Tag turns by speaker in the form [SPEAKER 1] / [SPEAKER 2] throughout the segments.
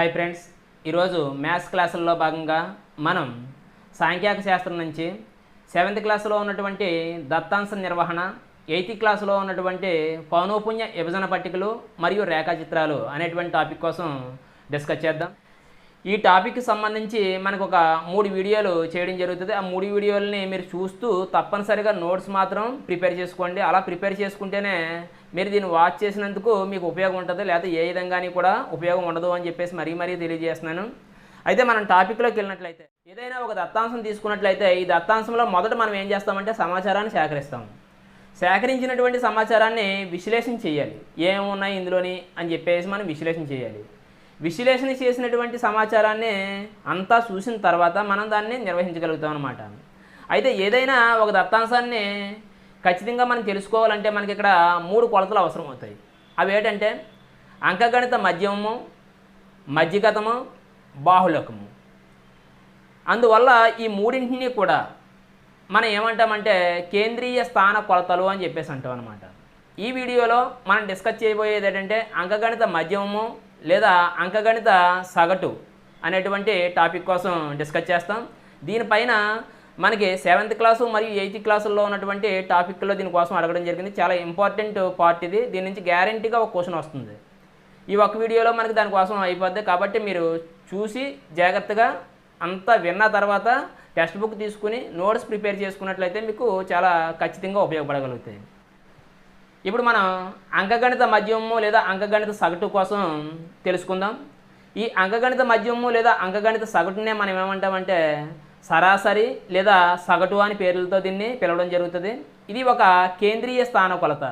[SPEAKER 1] Hi friends ఈరోజు maths క్లాసుల్లో భాగంగా మనం సాంఖ్యాక శాస్త్రం నుంచి సెవెంత్ క్లాసులో ఉన్నటువంటి దత్తాంశ నిర్వహణ ఎయిత్ క్లాసులో ఉన్నటువంటి పౌనోపుణ్య విభజన పట్టికలు మరియు రేఖాచిత్రాలు అనేటువంటి టాపిక్ కోసం డిస్కస్ చేద్దాం. ఈ టాపిక్కి సంబంధించి మనకు ఒక మూడు వీడియోలు చేయడం జరుగుతుంది. ఆ మూడు వీడియోలని మీరు చూస్తూ తప్పనిసరిగా నోట్స్ మాత్రం ప్రిపేర్ చేసుకోండి. అలా ప్రిపేర్ చేసుకుంటేనే మీరు దీన్ని వాచ్ చేసినందుకు మీకు ఉపయోగం ఉంటుంది. లేకపోతే ఏ విధంగాని కూడా ఉపయోగం ఉండదు అని చెప్పేసి మరీ మరీ తెలియజేస్తున్నాను. అయితే మనం టాపిక్లోకి వెళ్ళినట్లయితే ఏదైనా ఒక దత్తాంశం తీసుకున్నట్లయితే ఈ దత్తాంశంలో మొదట మనం ఏం చేస్తామంటే సమాచారాన్ని సేకరిస్తాం. సేకరించినటువంటి సమాచారాన్ని విశ్లేషణ చేయాలి. ఏమున్నాయి ఇందులోని అని చెప్పేసి మనం విశ్లేషణ చేయాలి. విశ్లేషణ చేసినటువంటి సమాచారాన్ని అంతా చూసిన తర్వాత మనం దాన్ని నిర్వహించగలుగుతాం అనమాట అయితే ఏదైనా ఒక దత్తాంశాన్ని ఖచ్చితంగా మనం తెలుసుకోవాలంటే మనకి ఇక్కడ మూడు కొలతలు అవసరం అవుతాయి. అవి ఏంటంటే అంకగణిత మధ్యమము మధ్యగతము బాహులకము. అందువల్ల ఈ మూడింటిని కూడా మనం ఏమంటామంటే కేంద్రీయ స్థాన కొలతలు అని చెప్పేసి అంటాం అనమాట ఈ వీడియోలో మనం డిస్కస్ చేయబోయేది ఏంటంటే అంకగణిత మధ్యమము లేదా అంకగణిత సగటు అనేటువంటి టాపిక్ కోసం డిస్కస్ చేస్తాం. దీనిపైన మనకి సెవెంత్ క్లాసు మరియు ఎయిత్ క్లాసుల్లో ఉన్నటువంటి టాపిక్లో దీనికోసం అడగడం జరిగింది. చాలా ఇంపార్టెంట్ పార్ట్ ఇది. దీని నుంచి గ్యారంటీగా ఒక క్వశ్చన్ వస్తుంది. ఈ ఒక వీడియోలో మనకి దానికోసం అయిపోద్ది. కాబట్టి మీరు చూసి జాగ్రత్తగా అంతా విన్న తర్వాత టెక్స్ట్ బుక్ తీసుకుని నోట్స్ ప్రిపేర్ చేసుకున్నట్లయితే మీకు చాలా ఖచ్చితంగా ఉపయోగపడగలుగుతాయి. ఇప్పుడు మనం అంకగణిత మధ్యమము లేదా అంకగణిత సగటు కోసం తెలుసుకుందాం. ఈ అంకగణిత మధ్యమము లేదా అంకగణిత సగటునే మనం ఏమంటామంటే సరాసరి లేదా సగటు అని పేర్లతో దీన్ని పిలవడం జరుగుతుంది. ఇది ఒక కేంద్రీయ స్థాన కొలత.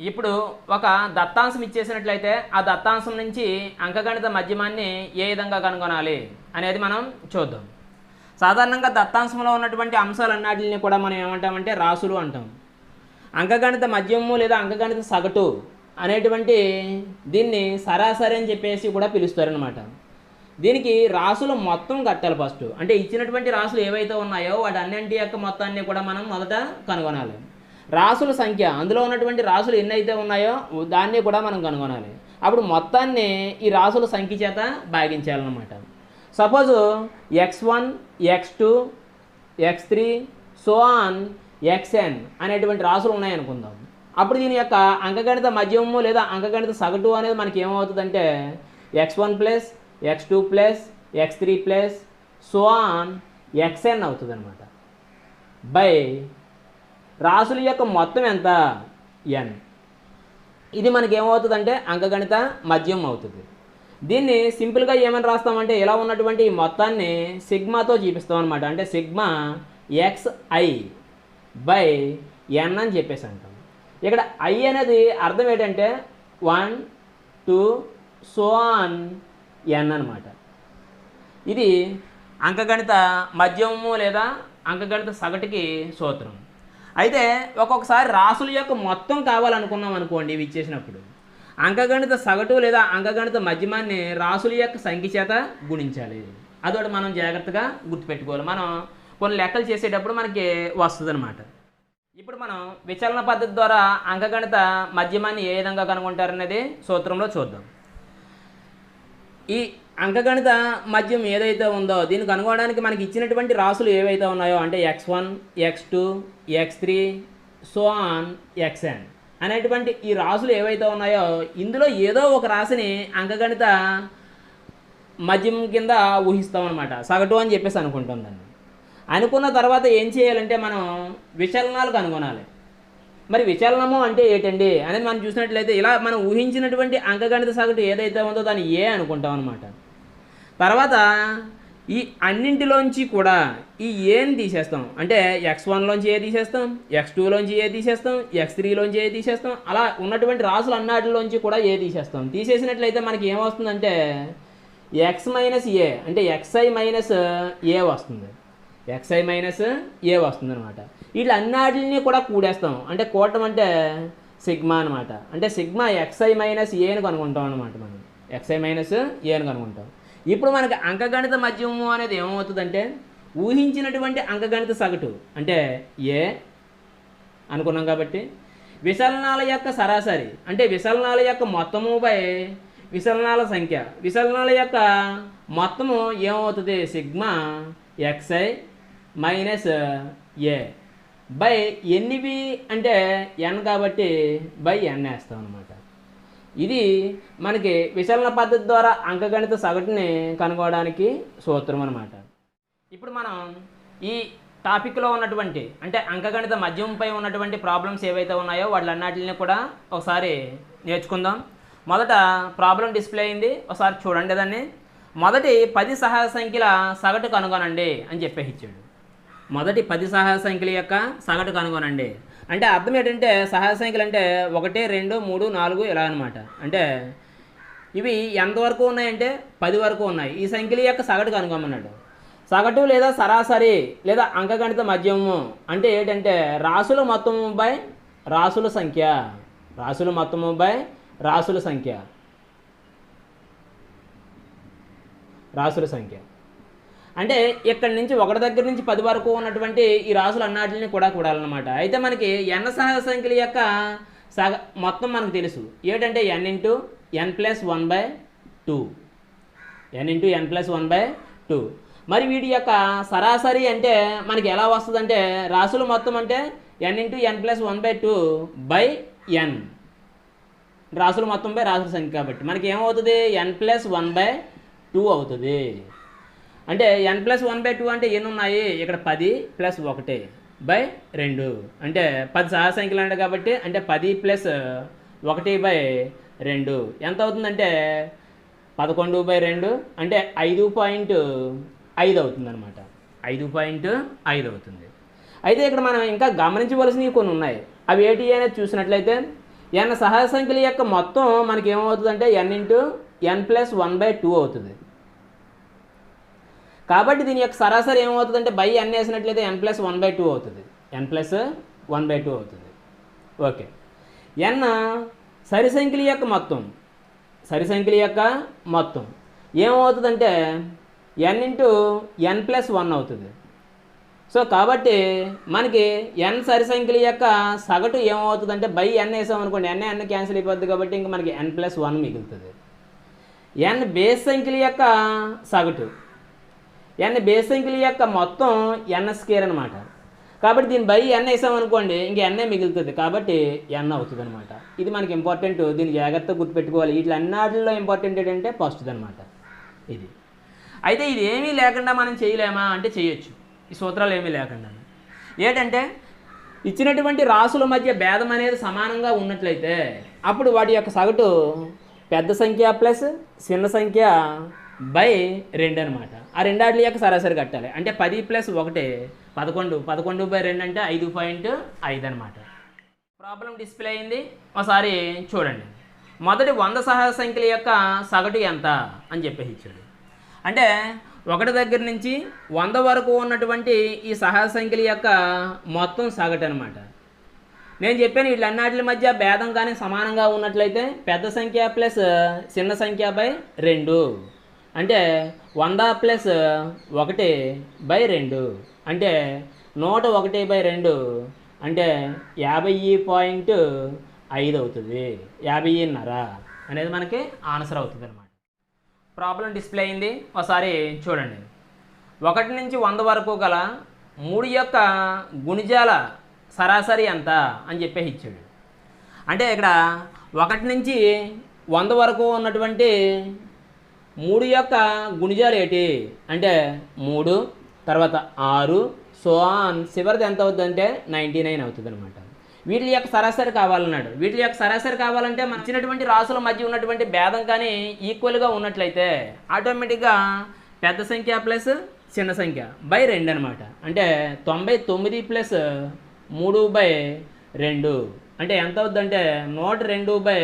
[SPEAKER 1] ఇప్పుడు ఒక దత్తాంశం ఇచ్చేసినట్లయితే ఆ దత్తాంశం నుంచి అంకగణిత మధ్యమాన్ని ఏ విధంగా కనుగొనాలి అనేది మనం చూద్దాం. సాధారణంగా దత్తాంశంలో ఉన్నటువంటి అంశాలన్నిటిని కూడా మనం ఏమంటామంటే రాసులు అంటాం. అంకగణిత మధ్యమము లేదా అంకగణిత సగటు అనేటువంటి దీన్ని సరాసరి అని చెప్పేసి కూడా పిలుస్తారనమాట దీనికి రాసులు మొత్తం కట్టాలి ఫస్ట్ అంటే ఇచ్చినటువంటి రాసులు ఏవైతే ఉన్నాయో వాటి అన్నింటి యొక్క మొత్తాన్ని కూడా మనం మొదట కనుగొనాలి. రాసుల సంఖ్య అందులో ఉన్నటువంటి రాసులు ఎన్నైతే ఉన్నాయో దాన్ని కూడా మనం కనుగొనాలి. అప్పుడు మొత్తాన్ని ఈ రాసుల సంఖ్య చేత భాగించాలన్నమాట. Suppose X one X two X three so on X N అనేటువంటి రాసులు ఉన్నాయనుకుందాం. అప్పుడు దీని యొక్క అంకగణిత మధ్యమము లేదా అంకగణిత సగటు అనేది మనకి ఏమవుతుందంటే X one plus X two plus X three plus so on X N అవుతుంది అనమాట బై రాసుల యొక్క మొత్తం ఎంత? ఎన్ ఇది మనకి ఏమవుతుందంటే అంకగణిత మద్యం అవుతుంది. దీన్ని సింపుల్గా ఏమని రాస్తామంటే ఇలా ఉన్నటువంటి ఈ మొత్తాన్ని సిగ్మాతో చూపిస్తాం అనమాట అంటే sigma X I by N అని చెప్పేసి అంటాం. ఇక్కడ ఐ అనేది అర్థం ఏంటంటే one two so on N అనమాట ఇది అంకగణిత మధ్యమము లేదా అంకగణిత సగటుకి సూత్రం. అయితే ఒక్కొక్కసారి రాసుల యొక్క మొత్తం కావాలనుకున్నాం అనుకోండి ఇవి ఇచ్చేసినప్పుడు. అంకగణిత సగటు లేదా అంకగణిత మధ్యమాన్ని రాసుల యొక్క సంఖ్య చేత గుణించాలి. అదొకటి మనం జాగ్రత్తగా గుర్తుపెట్టుకోవాలి. మనం కొన్ని లెక్కలు చేసేటప్పుడు మనకి వస్తుంది అనమాట ఇప్పుడు మనం విచలన పద్ధతి ద్వారా అంకగణిత మధ్యమాన్ని ఏ విధంగా కనుగొంటారనేది సూత్రంలో చూద్దాం. ఈ అంకగణిత మద్యం ఏదైతే ఉందో దీన్ని కనుగొనడానికి మనకి ఇచ్చినటువంటి రాసులు ఏవైతే ఉన్నాయో అంటే X one X two X three so on X N అనేటువంటి ఈ రాసులు ఏవైతే ఉన్నాయో ఇందులో ఏదో ఒక రాశిని అంకగణిత మద్యం కింద ఊహిస్తామన్నమాట. సగటు అని చెప్పేసి అనుకుంటుందండి అనుకున్న తర్వాత ఏం చేయాలంటే మనం విచలనాలు కనుగొనాలి. మరి విచలనము అంటే ఏంటండి? అనేది మనం చూసినట్లయితే ఇలా మనం ఊహించినటువంటి అంకగణిత సగటు ఏదైతే ఉందో దాన్ని ఏ అనుకుంటాం అనమాట తర్వాత ఈ అన్నింటిలోంచి కూడా ఈ ఏని తీసేస్తాం. అంటే ఎక్స్ వన్లోంచి ఏ తీసేస్తాం? ఎక్స్ టూలోంచి ఏ తీసేస్తాం? ఎక్స్ త్రీలోంచి ఏ తీసేస్తాం? అలా ఉన్నటువంటి రాసులు అన్నాటిలోంచి కూడా ఏ తీసేస్తాం. తీసేసినట్లయితే మనకి ఏమొస్తుందంటే ఎక్స్ మైనస్ ఏ అంటే ఎక్స్ఐ మైనస్ ఏ వస్తుంది. ఎక్స్ఐ మైనస్ ఏ వస్తుంది అనమాట వీటి అన్నిటిని కూడా కూడేస్తాం. అంటే కూడటం అంటే సిగ్మా అనమాట అంటే సిగ్మా ఎక్స్ఐ మైనస్ ఏని కనుక్కుంటాం అనమాట మనం. ఎక్స్ఐ మైనస్ ఏని కనుక్కుంటాం ఇప్పుడు మనకి అంకగణిత మధ్యమము అనేది ఏమవుతుందంటే ఊహించినటువంటి అంకగణిత సగటు అంటే ఏ అనుకున్నాం కాబట్టి విశలనాల యొక్క సరాసరి అంటే విశలనాల యొక్క మొత్తము పై విచలనాల సంఖ్య. విశలనాల యొక్క మొత్తము ఏమవుతుంది? Sigma X I minus A by ఎన్నివి అంటే ఎన్ కాబట్టి బై ఎన్ వేస్తాం అనమాట ఇది మనకి విచలన పద్ధతి ద్వారా అంకగణిత సగటుని కనుగొనడానికి సూత్రం అనమాట ఇప్పుడు మనం ఈ టాపిక్లో ఉన్నటువంటి అంటే అంకగణిత మద్యంపై ఉన్నటువంటి ప్రాబ్లమ్స్ ఏవైతే ఉన్నాయో వాటిలన్నిటిని కూడా ఒకసారి నేర్చుకుందాం. మొదట ప్రాబ్లం డిస్ప్లే అయింది. ఒకసారి చూడండి దాన్ని. మొదటి పది సహాయ సంఖ్యల సగటు కనుగొనండి అని చెప్పేసి ఇచ్చాడు. మొదటి పది సహాయ సంఖ్యల యొక్క సగటు కనుగొనండి అంటే అర్థం ఏంటంటే సహాయ సంఖ్యలు అంటే ఒకటి రెండు మూడు నాలుగు ఇలా అనమాట అంటే ఇవి ఎంతవరకు ఉన్నాయంటే పది వరకు ఉన్నాయి. ఈ సంఖ్యల యొక్క సగటు కనుగొమన్నాడు సగటు లేదా సరాసరి లేదా అంకగణిత మధ్యమము అంటే ఏంటంటే రాసుల మొత్తము బై రాసుల సంఖ్య. రాసుల మొత్తము బై రాసుల సంఖ్య. రాసుల సంఖ్య. అంటే ఇక్కడి నుంచి ఒకటి దగ్గర నుంచి పది వరకు ఉన్నటువంటి ఈ రాసులు అన్నాటిని కూడా కూడాలన్నమాట అయితే మనకి ఎన్న సహజ సంఖ్యల యొక్క సగ మొత్తం మనకు తెలుసు. ఏంటంటే N into N plus one by two. N into N plus one by two. మరి వీటి యొక్క సరాసరి అంటే మనకి ఎలా వస్తుందంటే రాసులు మొత్తం అంటే N into N plus one by two by N. రాసులు మొత్తం బై రాసుల సంఖ్య కాబట్టి మనకి ఏమవుతుంది? N plus one by two అవుతుంది. అంటే N plus one by two అంటే ఎన్ని ఉన్నాయి ఇక్కడ పది ప్లస్ ఒకటి బై రెండు. అంటే పది సహా సంఖ్యలు అంటే కాబట్టి అంటే పది ప్లస్ ఒకటి బై రెండు. ఎంత అవుతుందంటే? పదకొండు బై రెండు. అంటే ఐదు పాయింట్ ఐదు అవుతుంది అనమాట ఐదు పాయింట్ ఐదు అవుతుంది. అయితే ఇక్కడ మనం ఇంకా గమనించవలసినవి కొన్ని ఉన్నాయి. అవి ఏంటి అనేది చూసినట్లయితే ఎన్ సహజ సంఖ్యల యొక్క మొత్తం మనకి ఏమవుతుందంటే N into N plus one by two అవుతుంది. కాబట్టి దీని యొక్క సరాసరి ఏమవుతుందంటే బై ఎన్ వేసినట్లయితే N plus one by two అవుతుంది. N plus one by two అవుతుంది. ఓకే. ఎన్ సరి సంఖ్యల యొక్క మొత్తం. సరి సంఖ్యల యొక్క మొత్తం. ఏమవుతుందంటే N into N plus one అవుతుంది. సో కాబట్టి మనకి ఎన్ సరి సంఖ్యల యొక్క సగటు ఏమవుతుందంటే బై ఎన్ వేసాం అనుకోండి ఎన్ ఎన్ క్యాన్సిల్ అయిపోద్ది కాబట్టి ఇంకా మనకి ఎన్ ప్లస్ వన్ మిగులుతుంది. ఎన్ బేస్ సంఖ్యల యొక్క సగటు. ఎన్ బేస్ సంఖ్యల యొక్క మొత్తం ఎన్ స్కేర్ అనమాట కాబట్టి దీని బై ఎన్ వేసామనుకోండి ఇంక ఎన్ఏ మిగులుతుంది. కాబట్టి ఎన్ అవుతుంది అనమాట ఇది మనకి ఇంపార్టెంట్ దీన్ని జాగ్రత్తగా గుర్తుపెట్టుకోవాలి. వీటిలన్నిటిలో ఇంపార్టెంట్ ఏంటంటే ఫస్ట్ది అనమాట ఇది. అయితే ఇది ఏమీ లేకుండా మనం చేయలేమా? అంటే చేయొచ్చు. ఈ సూత్రాలు ఏమీ లేకుండా. ఏంటంటే ఇచ్చినటువంటి రాసుల మధ్య భేదం అనేది సమానంగా ఉన్నట్లయితే అప్పుడు వాటి యొక్క సగటు పెద్ద సంఖ్య ప్లస్ చిన్న సంఖ్య బై రెండు అనమాట ఆ రెండాటి యొక్క సరాసరి కట్టాలి. అంటే పది ప్లస్ ఒకటి పదకొండు. పదకొండు బై రెండు అంటే ఐదు పాయింట్ ఐదు అనమాట ప్రాబ్లం డిస్ప్లే అయింది. ఒకసారి చూడండి. మొదటి వంద సహజ సంఖ్యల యొక్క సగటు ఎంత అని చెప్పేసి ఇచ్చాడు. అంటే ఒకటి దగ్గర నుంచి వంద వరకు ఉన్నటువంటి ఈ సహజ సంఖ్యల యొక్క మొత్తం సగటు అనమాట నేను చెప్పాను వీళ్ళన్నిటి మధ్య భేదం కానీ సమానంగా ఉన్నట్లయితే పెద్ద సంఖ్య ప్లస్ చిన్న సంఖ్య బై రెండు. అంటే వంద ప్లస్ ఒకటి బై రెండు. అంటే నూట ఒకటి బై రెండు అంటే యాభై పాయింట్ ఐదు అవుతుంది. యాభైన్నర అనేది మనకి ఆన్సర్ అవుతుంది అనమాట ప్రాబ్లం డిస్ప్లే అయింది. ఒకసారి చూడండి. ఒకటి నుంచి వంద వరకు గల మూడు యొక్క గుణిజాల సరాసరి ఎంత అని చెప్పేసి ఇచ్చాడు. అంటే ఇక్కడ ఒకటి నుంచి వంద వరకు ఉన్నటువంటి మూడు యొక్క గుణిజాలు ఏంటి? అంటే మూడు తర్వాత ఆరు సో ఆన్ చివరిది ఎంత అవుతుందంటే నైంటీ నైన్ అవుతుంది అనమాట వీటి యొక్క సరాసరి కావాలన్నాడు. వీటి యొక్క సరాసరి కావాలంటే మన ఇచ్చినటువంటి రాసుల మధ్య ఉన్నటువంటి భేదం కానీ ఈక్వల్గా ఉన్నట్లయితే ఆటోమేటిక్గా పెద్ద సంఖ్య ప్లస్ చిన్న సంఖ్య బై రెండు అనమాట అంటే తొంభై తొమ్మిది ప్లస్ మూడు బై రెండు. అంటే ఎంత అవుద్దంటే నూట రెండు బై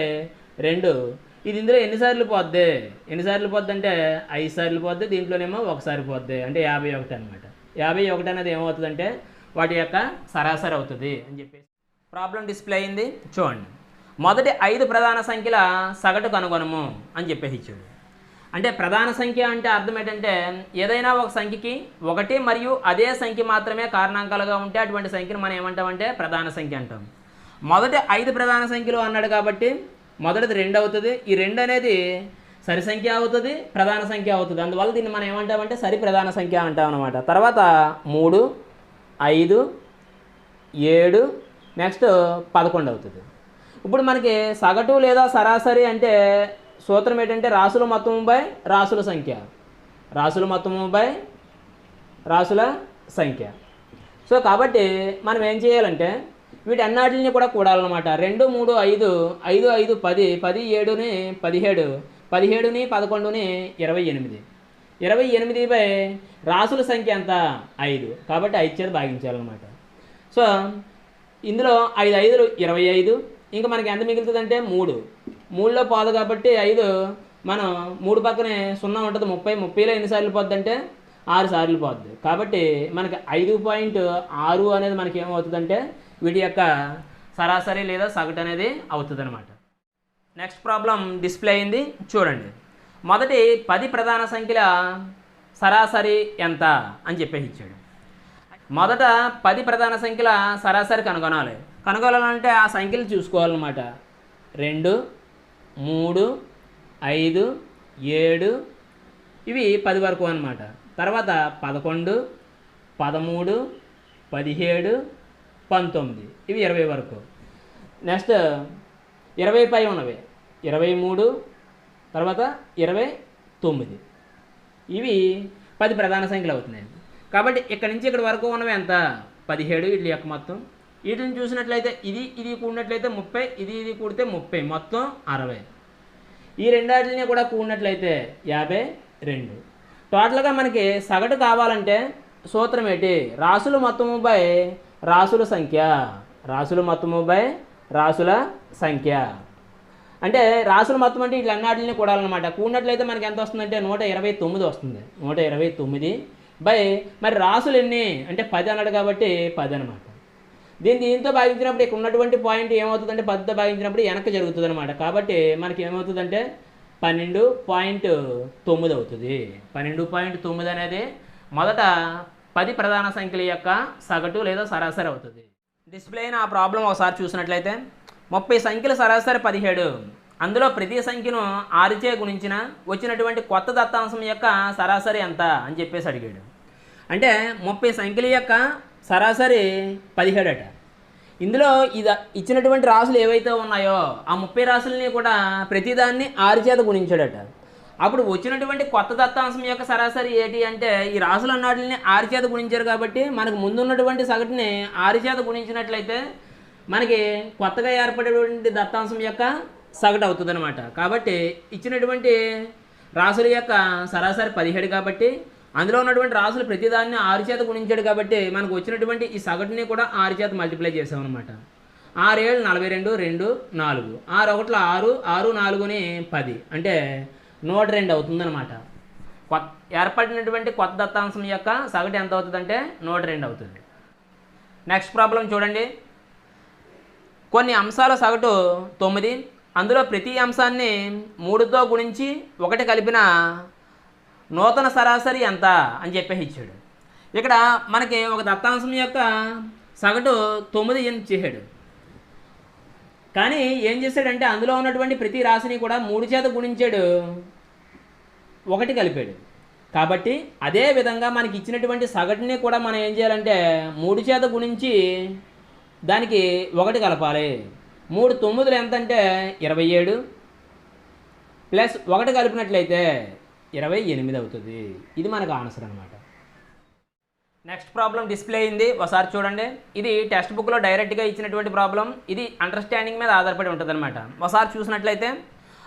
[SPEAKER 1] రెండు. ఇది ఇందులో ఎన్నిసార్లు పోద్ది? ఎన్నిసార్లు పోద్ది అంటే ఐదు సార్లు పోద్ది దీంట్లోనేమో ఒకసారి పోద్ది. అంటే యాభై ఒకటి అనమాట యాభై ఒకటి అనేది ఏమవుతుందంటే వాటి యొక్క సరాసరి అవుతుంది అని చెప్పేసి. ప్రాబ్లం డిస్ప్లే అయింది. చూడండి. మొదటి ఐదు ప్రధాన సంఖ్యల సగటు కనుగొనము అని చెప్పేసి ఇచ్చాడు. అంటే ప్రధాన సంఖ్య అంటే అర్థం ఏంటంటే ఏదైనా ఒక సంఖ్యకి ఒకటి మరియు అదే సంఖ్య మాత్రమే కారణాంకాలుగా ఉంటే అటువంటి సంఖ్యను మనం ఏమంటామంటే ప్రధాన సంఖ్య అంటాం. మొదటి ఐదు ప్రధాన సంఖ్యలు అన్నాడు కాబట్టి మొదటిది రెండు అవుతుంది. ఈ రెండు అనేది సరి సంఖ్య అవుతుంది ప్రధాన సంఖ్య అవుతుంది. అందువల్ల దీన్ని మనం ఏమంటామంటే సరి ప్రధాన సంఖ్య అంటాం అనమాట తర్వాత మూడు ఐదు ఏడు నెక్స్ట్ పదకొండు అవుతుంది. ఇప్పుడు మనకి సగటు లేదా సరాసరి అంటే సూత్రం ఏంటంటే రాసుల మొత్తము బై రాసుల సంఖ్య. రాసుల మొత్తము బై రాసుల సంఖ్య. సో కాబట్టి మనం ఏం చేయాలంటే వీటి అన్నిటిని కూడా కూడాలన్నమాట. రెండు మూడు ఐదు ఐదు ఐదు పది పది ఏడుని పదిహేడు పదిహేడుని పదకొండుని ఇరవై ఎనిమిది. ఇరవై ఎనిమిది బై రాసుల సంఖ్య ఎంత? ఐదు. కాబట్టి ఐదు చేత భాగించాలన్నమాట. సో ఇందులో ఐదు ఐదులు ఇరవై ఐదు. ఇంకా మనకి ఎంత మిగులుతుందంటే మూడు. మూడులో పోదు కాబట్టి ఐదు మనం మూడు పక్కనే సున్నా ఉంటుంది. ముప్పై ముప్పైలో ఎన్నిసార్లు పోద్ది అంటే ఆరు సార్లు పోద్ది. కాబట్టి మనకి ఐదు పాయింట్ ఆరు అనేది మనకి ఏమవుతుందంటే వీటి యొక్క సరాసరి లేదా సగటు అనేది అవుతుంది అనమాట నెక్స్ట్ ప్రాబ్లం డిస్ప్లే అయింది. చూడండి. మొదటి పది ప్రధాన సంఖ్యల సరాసరి ఎంత అని చెప్పేసి ఇచ్చాడు. మొదట పది ప్రధాన సంఖ్యల సరాసరి కనుగొనాలి. కనుగొనాలంటే ఆ సంఖ్యలు చూసుకోవాలన్నమాట. రెండు మూడు ఐదు ఏడు ఇవి పది వరకు అనమాట తర్వాత పదకొండు పదమూడు పదిహేడు పంతొమ్మిది. ఇవి ఇరవై వరకు. నెక్స్ట్ ఇరవై పై ఉన్నవి. ఇరవై మూడు తర్వాత ఇరవై తొమ్మిది. ఇవి పది ప్రధాన సంఖ్యలు అవుతున్నాయి. కాబట్టి ఇక్కడ నుంచి ఇక్కడ వరకు ఉన్నవి ఎంత? పదిహేడు వీటి యొక్క మొత్తం. వీటిని చూసినట్లయితే ఇది ఇది కూడినట్లయితే ముప్పై ఇది ఇది కూడితే ముప్పై మొత్తం అరవై. ఈ రెండాటిని కూడా కూడినట్లయితే యాభై రెండు. టోటల్గా మనకి సగటు కావాలంటే సూత్రం ఏంటి? రాసులు మొత్తము బై రాసుల సంఖ్య. రాసుల మొత్తము బై రాసుల సంఖ్య. అంటే రాసుల మొత్తం అంటే వీళ్ళన్నిటిని కూడాలన్నమాట. కూడినట్లయితే మనకి ఎంత వస్తుందంటే నూట ఇరవై తొమ్మిది వస్తుంది. నూట ఇరవై తొమ్మిది బై మరి రాసులు ఎన్ని? అంటే పది అన్నాడు కాబట్టి పది అనమాట దీన్ని దీంతో భాగించినప్పుడు ఇక్కడ ఉన్నటువంటి పాయింట్ ఏమవుతుందంటే పదితో భాగించినప్పుడు వెనక్కి జరుగుతుంది అనమాట కాబట్టి మనకి ఏమవుతుందంటే పన్నెండు పాయింట్ తొమ్మిది అవుతుంది. పన్నెండు పాయింట్ తొమ్మిది అనేది మొదట పది ప్రధాన సంఖ్యల యొక్క సగటు లేదా సరాసరి అవుతుంది. డిస్ప్లే అయిన ఆ ప్రాబ్లం ఒకసారి చూసినట్లయితే ముప్పై సంఖ్యల సరాసరి పదిహేడు. అందులో ప్రతి సంఖ్యను ఆరుచే గుణించిన వచ్చినటువంటి కొత్త దత్తాంశం యొక్క సరాసరి ఎంత అని చెప్పేసి అడిగాడు. అంటే ముప్పై సంఖ్యల యొక్క సరాసరి పదిహేడు అట ఇందులో ఇది ఇచ్చినటువంటి రాసులు ఏవైతే ఉన్నాయో ఆ ముప్పై రాసులని కూడా ప్రతిదాన్ని ఆరు చేత గుణించాడట. అప్పుడు వచ్చినటువంటి కొత్త దత్తాంశం యొక్క సరాసరి ఏంటి అంటే ఈ రాసులు అన్నాటిని ఆరుచేత గుణించారు కాబట్టి మనకు ముందున్నటువంటి సగటుని ఆరిచేత గుణించినట్లయితే మనకి కొత్తగా ఏర్పడేటువంటి దత్తాంశం యొక్క సగటు అవుతుంది కాబట్టి ఇచ్చినటువంటి రాసుల యొక్క సరాసరి పదిహేడు కాబట్టి అందులో ఉన్నటువంటి రాసులు ప్రతిదాన్ని ఆరు చేత గుణించాడు కాబట్టి మనకు వచ్చినటువంటి ఈ సగటుని కూడా ఆరు చేత మల్టిప్లై చేసామన్నమాట ఆరు నలభై రెండు రెండు నాలుగు. ఆరు ఒకట్ల ఆరు ఆరు నాలుగుని పది. అంటే నూట రెండు అవుతుందన్నమాట. కొత్త ఏర్పడినటువంటి కొత్త దత్తాంశం యొక్క సగటు ఎంత అవుతుందంటే నూట రెండు అవుతుంది. నెక్స్ట్ ప్రాబ్లం చూడండి. కొన్ని అంశాల సగటు తొమ్మిది అందులో ప్రతి అంశాన్ని మూడుతో గుణించి ఒకటి కలిపిన నూతన సరాసరి ఎంత అని చెప్పేసి ఇచ్చాడు. ఇక్కడ మనకి ఒక దత్తాంశం యొక్క సగటు తొమ్మిది అని చేశాడు. కానీ ఏం చేశాడంటే అందులో ఉన్నటువంటి ప్రతి రాశిని కూడా మూడు చేత గుణించాడు. ఒకటి కలిపాడు కాబట్టి అదే విధంగా మనకి ఇచ్చినటువంటి సగటుని కూడా మనం ఏం చేయాలంటే మూడు చేత గుణించి దానికి ఒకటి కలపాలి. మూడు తొమ్మిదిలు ఎంత అంటే ఇరవై ఏడు ప్లస్ ఒకటి కలిపినట్లయితే ఇరవై ఎనిమిది అవుతుంది. ఇది మనకు ఆన్సర్ అనమాట నెక్స్ట్ ప్రాబ్లం డిస్ప్లే అయింది. ఒకసారి చూడండి. ఇది టెక్స్ట్ బుక్లో డైరెక్ట్గా ఇచ్చినటువంటి ప్రాబ్లం. ఇది అండర్స్టాండింగ్ మీద ఆధారపడి ఉంటుంది అనమాట ఒకసారి చూసినట్లయితే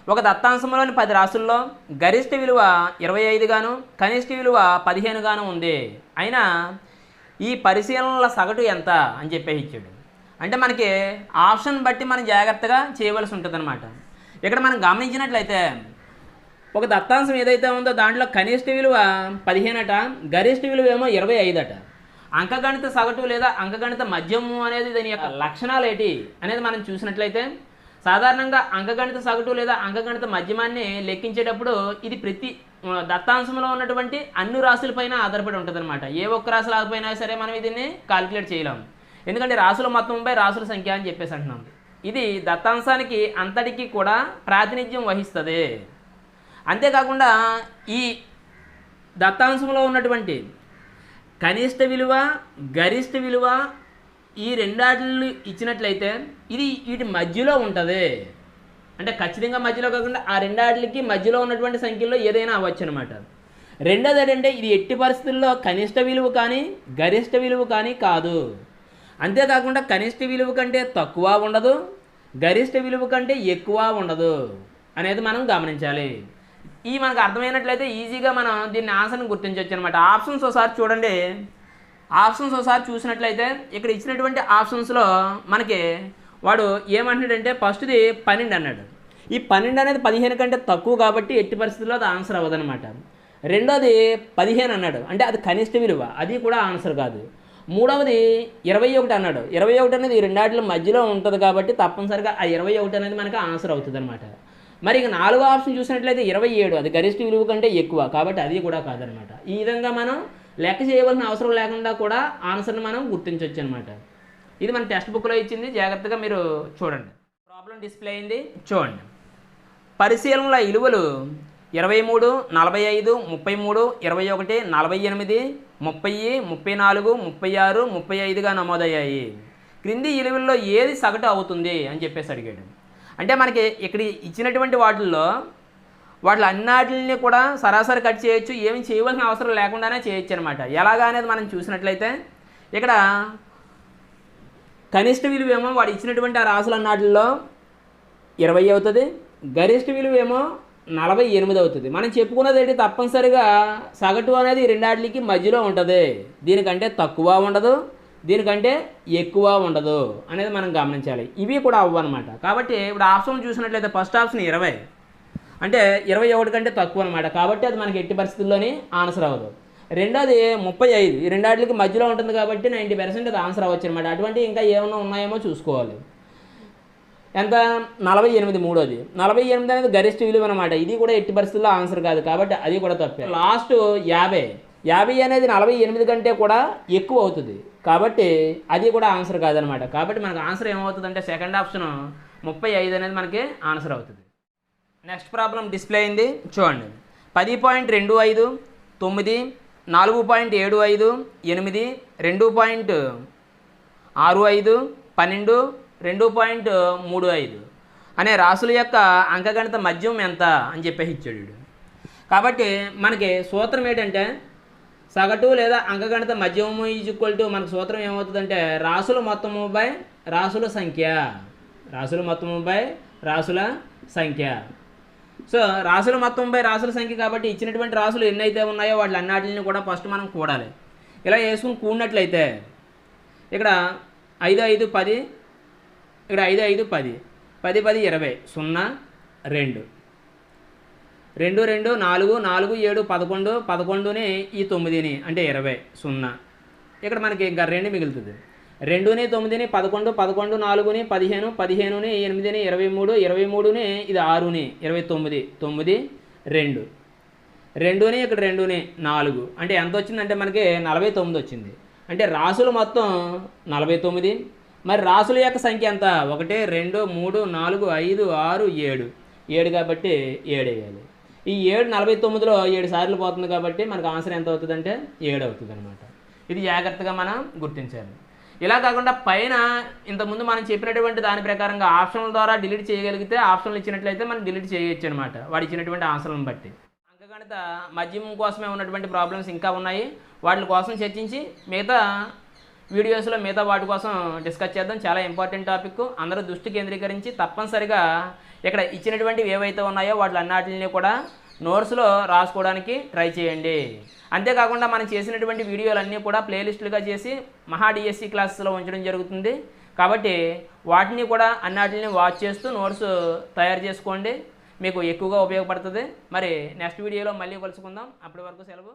[SPEAKER 1] ఒక దత్తాంశంలోని పది రాసుల్లో గరిష్ట విలువ ఇరవై ఐదుగాను కనిష్ట విలువ పదిహేనుగాను ఉంది. అయినా ఈ పరిశీలనల సగటు ఎంత అని చెప్పేసి ఇచ్చాడు. అంటే మనకి ఆప్షన్ బట్టి మనం జాగ్రత్తగా చేయవలసి ఉంటుంది ఇక్కడ మనం గమనించినట్లయితే ఒక దత్తాంశం ఏదైతే ఉందో దాంట్లో కనిష్ట విలువ పదిహేను అట గరిష్ట విలువ ఏమో ఇరవై ఐదు అట అంకగణిత సగటు లేదా అంకగణిత మధ్యము అనేది దాని యొక్క లక్షణాలు ఏంటి అనేది మనం చూసినట్లయితే సాధారణంగా అంకగణిత సగటు లేదా అంకగణిత మధ్యమాన్ని లెక్కించేటప్పుడు ఇది ప్రతి దత్తాంశంలో ఉన్నటువంటి అన్ని రాశులపైన ఆధారపడి ఉంటుందన్నమాట. ఏ ఒక్క రాశి రాకపోయినా సరే మనం దీన్ని కాలిక్యులేట్ చేయలేం. ఎందుకంటే రాసుల మొత్తంపై రాసుల సంఖ్య అని చెప్పేసి అంటున్నాం. ఇది దత్తాంశానికి అంతటికీ కూడా ప్రాతినిధ్యం వహిస్తుంది. అంతేకాకుండా ఈ దత్తాంశంలో ఉన్నటువంటి కనిష్ట విలువ గరిష్ట విలువ ఈ రెండాటిలు ఇచ్చినట్లయితే ఇది వీటి మధ్యలో ఉంటుంది. అంటే ఖచ్చితంగా మధ్యలో కాకుండా ఆ రెండాటికి మధ్యలో ఉన్నటువంటి సంఖ్యలో ఏదైనా అవ్వచ్చు అనమాట రెండోది ఏంటంటే ఇది ఎట్టి పరిస్థితుల్లో కనిష్ట విలువ కానీ గరిష్ట విలువ కానీ కాదు. అంతేకాకుండా కనిష్ట విలువ కంటే తక్కువ ఉండదు గరిష్ట విలువ కంటే ఎక్కువ ఉండదు అనేది మనం గమనించాలి. ఈ మనకు అర్థమైనట్లయితే ఈజీగా మనం దీన్ని ఆన్సర్ని గుర్తించవచ్చు అనమాట ఆప్షన్స్ ఒకసారి చూడండి. ఆప్షన్స్ ఒకసారి చూసినట్లయితే ఇక్కడ ఇచ్చినటువంటి ఆప్షన్స్లో మనకి వాడు ఏమంటున్నాడంటే ఫస్ట్ది పన్నెండు అన్నాడు. ఈ పన్నెండు అనేది పదిహేను కంటే తక్కువ కాబట్టి ఎట్టి పరిస్థితుల్లో అది ఆన్సర్ అవ్వదనమాట రెండోది పదిహేను అన్నాడు. అంటే అది కనిష్ట విలువ. అది కూడా ఆన్సర్ కాదు. మూడవది ఇరవై ఒకటి అన్నాడు. ఇరవై ఒకటి అనేది ఈ రెండాటిల మధ్యలో ఉంటుంది కాబట్టి తప్పనిసరిగా ఆ ఇరవై ఒకటి అనేది మనకి ఆన్సర్ అవుతుంది అనమాట మరి ఇక నాలుగో ఆప్షన్ చూసినట్లయితే ఇరవై ఏడు. అది గరిష్ట విలువ కంటే ఎక్కువ. కాబట్టి అది కూడా కాదనమాట ఈ విధంగా మనం లెక్క చేయవలసిన అవసరం లేకుండా కూడా ఆన్సర్ని మనం గుర్తించవచ్చు అనమాట ఇది మన టెక్స్ట్ బుక్లో ఇచ్చింది. జాగ్రత్తగా మీరు చూడండి. ప్రాబ్లం డిస్ప్లే అయింది. చూడండి. పరిశీలనల విలువలు ఇరవై మూడు నలభై ఐదు ముప్పై మూడు ఇరవై ఒకటి నలభై ఎనిమిది ముప్పై ముప్పై నాలుగు ముప్పై ఆరు ముప్పై ఐదుగా నమోదయ్యాయి. క్రింది విలువల్లో ఏది సగటు అవుతుంది అని చెప్పేసి అడిగాడు. అంటే మనకి ఇక్కడ ఇచ్చినటువంటి వాటిల్లో వాటి అన్నిటిని కూడా సరాసరి కట్ చేయొచ్చు ఏమి చేయవలసిన అవసరం లేకుండానే చేయొచ్చు అనమాట ఎలాగా అనేది మనం చూసినట్లయితే ఇక్కడ కనిష్ట విలువ ఏమో వాడు ఇచ్చినటువంటి ఆ రాసులు అన్నాటిలో ఇరవై అవుతుంది గరిష్ట విలువ ఏమో నలభై ఎనిమిది అవుతుంది. మనం చెప్పుకున్నది ఏంటి? తప్పనిసరిగా సగటు అనేది రెండాటికి మధ్యలో ఉంటుంది. దీనికంటే తక్కువ ఉండదు దీనికంటే ఎక్కువ ఉండదు అనేది మనం గమనించాలి. ఇవి కూడా అవ్వనమాట కాబట్టి ఇప్పుడు ఆప్షన్ చూసినట్లయితే ఫస్ట్ ఆప్షన్ ఇరవై. అంటే ఇరవై ఒకటి కంటే తక్కువ అనమాట కాబట్టి అది మనకి ఎట్టి పరిస్థితుల్లోని ఆన్సర్ అవ్వదు. రెండోది ముప్పై ఐదు. ఈ రెండాటికి మధ్యలో ఉంటుంది కాబట్టి నైంటీ పర్సెంట్ అది ఆన్సర్ అవ్వచ్చు అనమాట అటువంటి ఇంకా ఏమైనా ఉన్నాయేమో చూసుకోవాలి. ఎంత? నలభై ఎనిమిది మూడోది. నలభై ఎనిమిది అనేది గరిష్ట విలువ అనమాట ఇది కూడా ఎట్టి పరిస్థితుల్లో ఆన్సర్ కాదు కాబట్టి అది కూడా తప్పే. లాస్ట్ యాభై. యాభై అనేది నలభై ఎనిమిది కంటే కూడా ఎక్కువ అవుతుంది. కాబట్టి అది కూడా ఆన్సర్ కాదనమాట కాబట్టి మనకు ఆన్సర్ ఏమవుతుంది అంటే సెకండ్ ఆప్షన్ ముప్పై ఐదు అనేది మనకి ఆన్సర్ అవుతుంది. నెక్స్ట్ ప్రాబ్లం డిస్ప్లే అయింది. చూడండి. పది పాయింట్ రెండు ఐదు తొమ్మిది నాలుగు పాయింట్ ఏడు ఐదు ఎనిమిది రెండు పాయింట్ ఆరు ఐదు పన్నెండు రెండు పాయింట్ మూడు ఐదు. అనే రాసుల యొక్క అంకగణిత మద్యం ఎంత అని చెప్పేసి ఇచ్చాడు కాబట్టి మనకి సూత్రం ఏంటంటే సగటు లేదా అంకగణిత మధ్యమము ఈజ్ ఈక్వల్ టు మనకు సూత్రం ఏమవుతుందంటే రాసుల మొత్తము బై రాసుల సంఖ్య. రాసుల మొత్తము బై రాసుల సంఖ్య. సో రాసుల మొత్తం బై రాసుల సంఖ్య కాబట్టి ఇచ్చినటువంటి రాసులు ఎన్నైతే ఉన్నాయో వాటి అన్నిటిని కూడా ఫస్ట్ మనం కూడాలి. ఇలా వేసుకుని కూడినట్లయితే ఇక్కడ ఐదు ఐదు పది ఇక్కడ ఐదు ఐదు పది పది పది ఇరవై సున్నా రెండు. రెండు రెండు నాలుగు నాలుగు ఏడు పదకొండు పదకొండుని ఈ తొమ్మిదిని అంటే ఇరవై సున్నా. ఇక్కడ మనకి ఇంకా రెండు మిగులుతుంది. రెండుని తొమ్మిదిని పదకొండు పదకొండు నాలుగుని పదిహేను పదిహేనుని ఎనిమిదిని ఇరవై మూడు ఇరవై మూడుని ఇది ఆరుని ఇరవై తొమ్మిది తొమ్మిది రెండు. రెండుని ఇక్కడ రెండుని నాలుగు. అంటే ఎంత వచ్చిందంటే మనకి నలభై తొమ్మిది వచ్చింది. అంటే రాసులు మొత్తం నలభై తొమ్మిది. మరి రాసుల యొక్క సంఖ్య ఎంత? ఒకటి రెండు మూడు నాలుగు ఐదు ఆరు ఏడు. ఏడు కాబట్టి ఏడు వేయాలి. ఈ ఏడు నలభై తొమ్మిదిలో ఏడు సార్లు పోతుంది కాబట్టి మనకు ఆన్సర్ ఎంత అవుతుందంటే ఏడు అవుతుంది అనమాట ఇది జాగ్రత్తగా మనం గుర్తించాలి. ఇలా కాకుండా పైన ఇంతకుముందు మనం చెప్పినటువంటి దాని ప్రకారంగా ఆప్షన్ల ద్వారా డిలీట్ చేయగలిగితే ఆప్షన్లు ఇచ్చినట్లయితే మనం డిలీట్ చేయొచ్చు అనమాట వాడు ఇచ్చినటువంటి ఆన్సర్లను బట్టి. అంకగణిత మద్యం కోసమే ఉన్నటువంటి ప్రాబ్లమ్స్ ఇంకా ఉన్నాయి. వాటి కోసం చర్చించి మిగతా వీడియోస్లో మిగతా వాటి కోసం డిస్కస్ చేద్దాం. చాలా ఇంపార్టెంట్ టాపిక్. అందరూ దృష్టి కేంద్రీకరించి తప్పనిసరిగా ఇక్కడ ఇచ్చినటువంటివి ఏవైతే ఉన్నాయో వాటి అన్నిటిని కూడా నోట్స్లో రాసుకోవడానికి ట్రై చేయండి. అంతేకాకుండా మనం చేసినటువంటి వీడియోలన్నీ కూడా ప్లేలిస్టులుగా చేసి మహా డిఎస్సి క్లాసెస్లో ఉంచడం జరుగుతుంది. కాబట్టి వాటిని కూడా అన్నిటిని వాచ్ చేస్తూ నోట్స్ తయారు చేసుకోండి. మీకు ఎక్కువగా ఉపయోగపడుతుంది. మరి నెక్స్ట్ వీడియోలో మళ్ళీ కలుసుకుందాం. అప్పటి వరకు సెలవు.